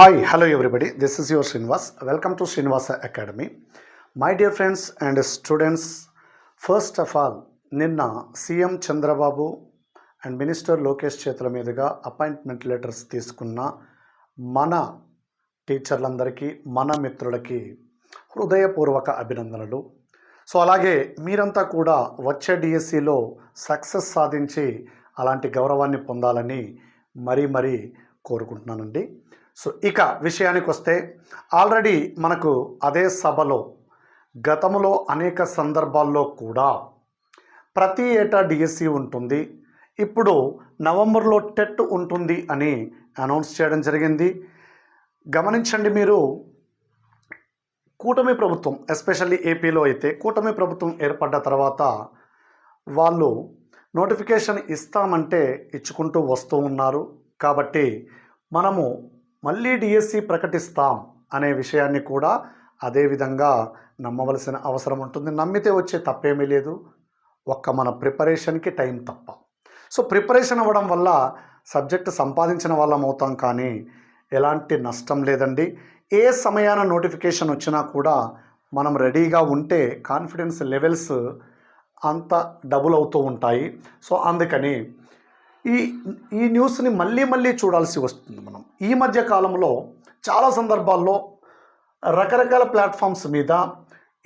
Hi hello everybody this is your Srinivas welcome to Srinivasa academy my dear friends and students first of all నిన్న CM Chandrababu and minister Lokesh చేతుల మీదుగా appointment letters తీసుకున్న మన టీచర్లందరికీ మన మిత్రులకి హృదయపూర్వక అభినందనలు. సో అలాగే మీరంతా కూడా వచ్చే డిఎస్సిలో సక్సెస్ సాధించి అలాంటి గౌరవాన్ని పొందాలని మరీ మరీ కోరుకుంటున్నానండి. సో ఇక విషయానికి వస్తే ఆల్రెడీ మనకు అదే సభలో గతంలో అనేక సందర్భాల్లో కూడా ప్రతి ఏటా డిఎస్సి ఉంటుంది. ఇప్పుడు నవంబర్లో టెట్ ఉంటుంది అని అనౌన్స్ చేయడం జరిగింది. గమనించండి మీరు కూటమి ప్రభుత్వం ఎస్పెషల్లీ ఏపీలో అయితే కూటమి ప్రభుత్వం ఏర్పడ్డ తర్వాత వాళ్ళు నోటిఫికేషన్ ఇస్తామంటే ఇచ్చుకుంటూ వస్తూ ఉన్నారు. కాబట్టి మనము మళ్ళీ డిఎస్సి ప్రకటిస్తాం అనే విషయాన్ని కూడా అదేవిధంగా నమ్మవలసిన అవసరం ఉంటుంది. నమ్మితే వచ్చే తప్పేమీ లేదు. ఒక్క మన ప్రిపరేషన్కి టైం తప్ప. సో ప్రిపరేషన్ అవ్వడం వల్ల సబ్జెక్ట్ సంపాదించిన వాళ్ళం అవుతాం కానీ ఎలాంటి నష్టం లేదండి. ఏ సమయాన నోటిఫికేషన్ వచ్చినా కూడా మనం రెడీగా ఉంటే కాన్ఫిడెన్స్ లెవెల్స్ అంత డబుల్ అవుతూ ఉంటాయి. సో అందుకని ఈ ఈ న్యూస్ని మళ్ళీ మళ్ళీ చూడాల్సి వస్తుంది మనం. ఈ మధ్య కాలంలో చాలా సందర్భాల్లో రకరకాల ప్లాట్ఫామ్స్ మీద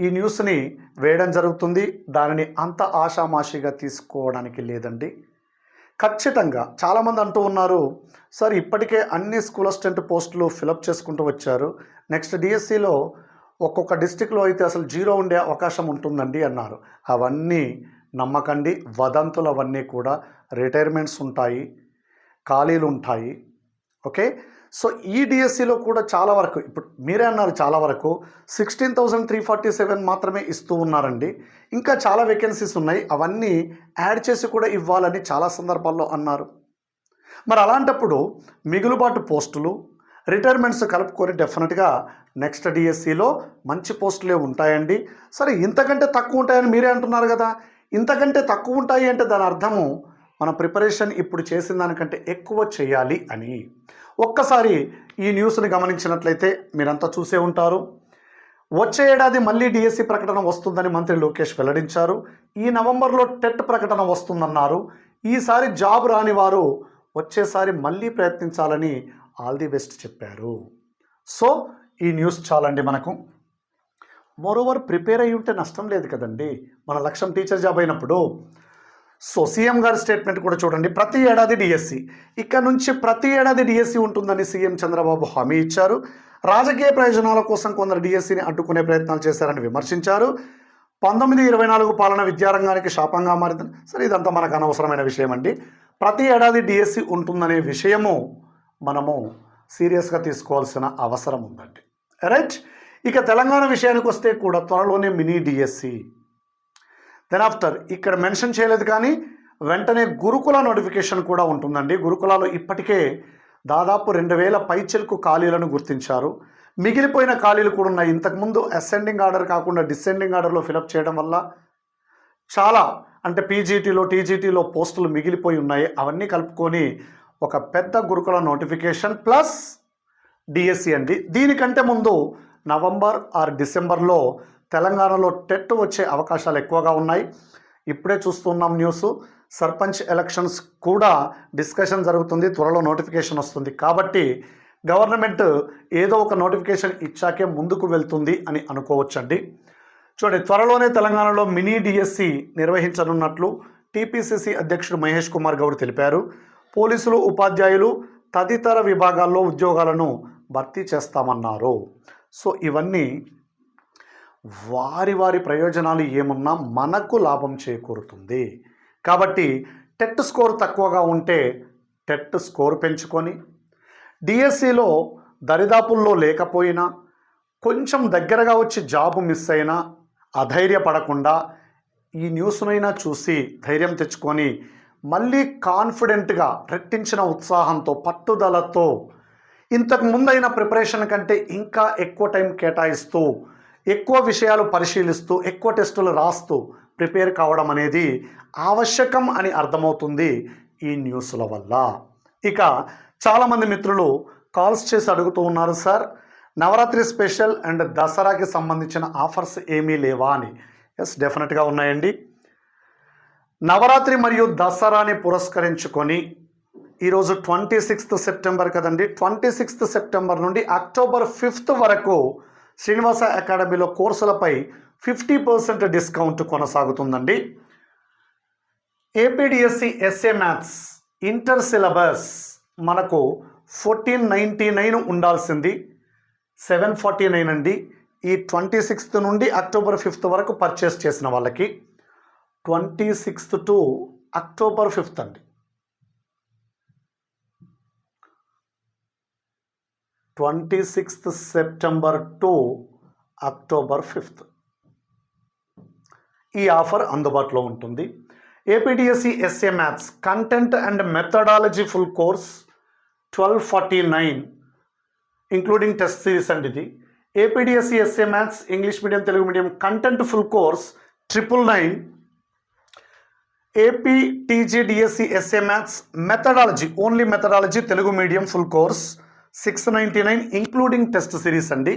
ఈ న్యూస్ని వేయడం జరుగుతుంది. దానిని అంత ఆషామాషిగా తీసుకోవడానికి లేదండి. ఖచ్చితంగా చాలామంది అంటూ ఉన్నారు సార్ ఇప్పటికే అన్ని స్కూల్ అసిస్టెంట్ పోస్టులు ఫిలప్ చేసుకుంటూ వచ్చారు. నెక్స్ట్ డిఎస్సిలో ఒక్కొక్క డిస్టిక్లో అయితే అసలు జీరో ఉండే అవకాశం ఉంటుందండి అన్నారు. అవన్నీ నమ్మకండి వదంతులు అవన్నీ కూడా రిటైర్మెంట్స్ ఉంటాయి ఖాళీలు ఉంటాయి. ఓకే? సో ఈ డిఎస్సిలో కూడా చాలా వరకు ఇప్పుడు మీరే అన్నారు చాలా వరకు sixteen thousand three forty seven మాత్రమే ఇస్తూ ఉన్నారండి. ఇంకా చాలా వేకెన్సీస్ ఉన్నాయి అవన్నీ యాడ్ చేసి కూడా ఇవ్వాలని చాలా సందర్భాల్లో అన్నారు. మరి అలాంటప్పుడు మిగులుబాటు పోస్టులు రిటైర్మెంట్స్ కలుపుకొని డెఫినెట్గా నెక్స్ట్ డిఎస్సిలో మంచి పోస్టులే ఉంటాయండి. సరే ఇంతకంటే తక్కువ ఉంటాయని మీరే అంటున్నారు కదా. ఇంతకంటే తక్కువ ఉంటాయి అంటే దాని అర్థము మన ప్రిపరేషన్ ఇప్పుడు చేసిన దానికంటే ఎక్కువ చేయాలి అని. ఒక్కసారి ఈ న్యూస్ని గమనించినట్లయితే మీరంతా చూసే ఉంటారు. వచ్చే ఏడాది మళ్ళీ డిఎస్సి ప్రకటన వస్తుందని మంత్రి లోకేష్ వెల్లడించారు. ఈ నవంబర్లో టెట్ ప్రకటన వస్తుందన్నారు. ఈసారి జాబ్ రాని వారు వచ్చేసారి మళ్ళీ ప్రయత్నించాలని ఆల్ ది బెస్ట్ చెప్పారు. సో ఈ న్యూస్ చాలండి మనకు. మోరోవర్ ప్రిపేర్ అయ్యి ఉంటే నష్టం లేదు కదండి. మన లక్ష్యం టీచర్ జాబ్ అయినప్పుడు. సో సీఎం గారి స్టేట్మెంట్ కూడా చూడండి. ప్రతి ఏడాది డిఎస్సి ఇక్కడ నుంచి ప్రతి ఏడాది డిఎస్సి ఉంటుందని సీఎం చంద్రబాబు హామీ ఇచ్చారు. రాజకీయ ప్రయోజనాల కోసం కొందరు డిఎస్సిని అడ్డుకునే ప్రయత్నాలు చేశారని విమర్శించారు. పంతొమ్మిది ఇరవై నాలుగు పాలన విద్యారంగానికి శాపంగా మారింది సరే ఇదంతా మనకు అనవసరమైన విషయం అండి ప్రతి ఏడాది డిఎస్సి ఉంటుందనే విషయము మనము సీరియస్గా తీసుకోవాల్సిన అవసరం ఉందండి. రైట్ ఇక తెలంగాణ విషయానికి వస్తే కూడా త్వరలోనే మినీ డిఎస్సి. దెన్ ఆఫ్టర్ ఇక్కడ మెన్షన్ చేయలేదు కానీ వెంటనే గురుకుల నోటిఫికేషన్ కూడా ఉంటుందండి. గురుకులాలో ఇప్పటికే దాదాపు రెండు వేల పైచెలకు ఖాళీలను గుర్తించారు. మిగిలిపోయిన ఖాళీలు కూడా ఉన్నాయి. ఇంతకుముందు అసెండింగ్ ఆర్డర్ కాకుండా డిసెండింగ్ ఆర్డర్లో ఫిలప్ చేయడం వల్ల చాలా అంటే పీజీటీలో టీజీటీలో పోస్టులు మిగిలిపోయి ఉన్నాయి. అవన్నీ కలుపుకొని ఒక పెద్ద గురుకుల నోటిఫికేషన్ ప్లస్ డిఎస్సి అండి. దీనికంటే ముందు నవంబర్ ఆర్ డిసెంబర్లో తెలంగాణలో టెట్ వచ్చే అవకాశాలు ఎక్కువగా ఉన్నాయి. ఇప్పుడే చూస్తున్నాం న్యూస్. సర్పంచ్ ఎలక్షన్స్ కూడా డిస్కషన్ జరుగుతుంది. త్వరలో నోటిఫికేషన్ వస్తుంది. కాబట్టి గవర్నమెంట్ ఏదో ఒక నోటిఫికేషన్ ఇచ్చాకే ముందుకు వెళ్తుంది అని అనుకోవచ్చండి. చూడండి త్వరలోనే తెలంగాణలో మినీ డిఎస్సి నిర్వహించనున్నట్లు టీపీసీసీ అధ్యక్షుడు మహేష్ కుమార్ గౌడ్ తెలిపారు. పోలీసులు ఉపాధ్యాయులు తదితర విభాగాల్లో ఉద్యోగాలను భర్తీ చేస్తామన్నారు. సో ఇవన్నీ వారి వారి ప్రయోజనాలు ఏమున్నా మనకు లాభం చేకూరుతుంది. కాబట్టి టెట్ స్కోర్ తక్కువగా ఉంటే టెట్ స్కోర్ పెంచుకొని డిఎస్సిలో దరిదాపుల్లో లేకపోయినా కొంచెం దగ్గరగా వచ్చి జాబ్ మిస్ అయినా అధైర్యపడకుండా ఈ న్యూస్నైనా చూసి ధైర్యం తెచ్చుకొని మళ్ళీ కాన్ఫిడెంట్గా రెట్టించిన ఉత్సాహంతో పట్టుదలతో ఇంతకు ముందైన ప్రిపరేషన్ కంటే ఇంకా ఎక్కువ టైం కేటాయిస్తూ ఎక్కువ విషయాలు పరిశీలిస్తూ ఎక్కువ టెస్టులు రాస్తూ ప్రిపేర్ కావడం అనేది ఆవశ్యకం అని అర్థమవుతుంది ఈ న్యూస్ల వల్ల. ఇక చాలామంది మిత్రులు కాల్స్ చేసి అడుగుతూ ఉన్నారు సార్ నవరాత్రి స్పెషల్ అండ్ దసరాకి సంబంధించిన ఆఫర్స్ ఏమీ లేవా? అని. ఎస్ డెఫినెట్గా ఉన్నాయండి. నవరాత్రి మరియు దసరాని పురస్కరించుకొని ఈరోజు ట్వంటీ సిక్స్త్ సెప్టెంబర్ కదండి. ట్వంటీ సిక్స్త్ సెప్టెంబర్ నుండి అక్టోబర్ ఫిఫ్త్ వరకు శ్రీనివాస అకాడమీలో కోర్సులపై fifty percent discount కొనసాగుతుందండి. APDSC SA maths inter syllabus మనకు ఫోర్టీన్ నైంటీ నైన్ ఉండాల్సింది. సెవెన్ ఫార్టీ నైన్ అండి. ఈ ట్వంటీ సిక్స్త్ నుండి అక్టోబర్ ఫిఫ్త్ వరకు పర్చేస్ చేసిన వాళ్ళకి twenty sixth to October fifth అండి. Twenty sixth September to October fifth. ఈ ఆఫర్ అందుబాటులో ఉంటుంది. APDSC SA maths content and methodology full course twelve forty nine including test series అండి ఇది. APDSC SA maths English medium Telugu medium content full course triple nine. AP TGDSC SA maths methodology only methodology Telugu medium full course six ninety nine including test series అండి.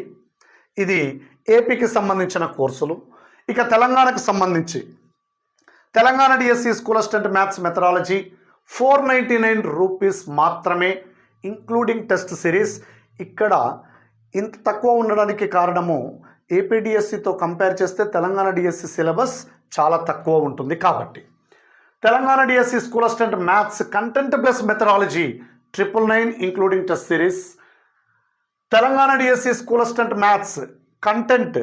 ఇది ఏపీకి సంబంధించిన కోర్సులు. ఇక తెలంగాణకు సంబంధించి. Telangana DSC school assistant maths methodology four ninety nine rupees మాత్రమే including test series ఇక్కడ ఇంత తక్కువ ఉండడానికి కారణము ఏపీడిఎస్సితో కంపేర్ చేస్తే తెలంగాణ డిఎస్సి సిలబస్ చాలా తక్కువ ఉంటుంది కాబట్టి. Telangana DSC school assistant maths content plus methodology triple nine including test series Telangana DSC school assistant maths content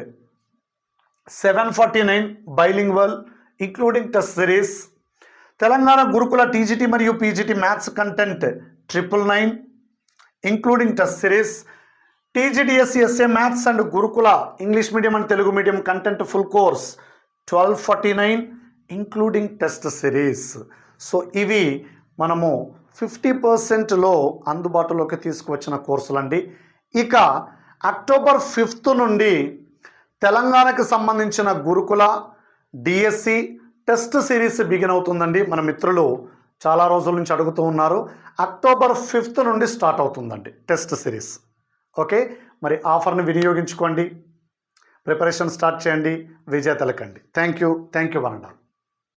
seven forty nine bilingual including test series Telangana Gurukula TGT మరియు PGT maths content triple nine including test series TGDSC SA maths and Gurukula English medium and Telugu medium content full course twelve forty nine including test series so ఇవి మనము fifty పర్సెంట్లో అందుబాటులోకి తీసుకువచ్చిన కోర్సులండి. ఇక October fifth నుండి తెలంగాణకు సంబంధించిన గురుకుల డిఎస్సి టెస్ట్ సిరీస్ బిగిన్ అవుతుందండి. మన మిత్రులు చాలా రోజుల నుంచి అడుగుతూ ఉన్నారు. అక్టోబర్ ఫిఫ్త్ నుండి స్టార్ట్ అవుతుందండి టెస్ట్ సిరీస్. ఓకే? మరి ఆఫర్ని వినియోగించుకోండి. ప్రిపరేషన్ స్టార్ట్ చేయండి. విజేతలకండి. Thank you. Thank you one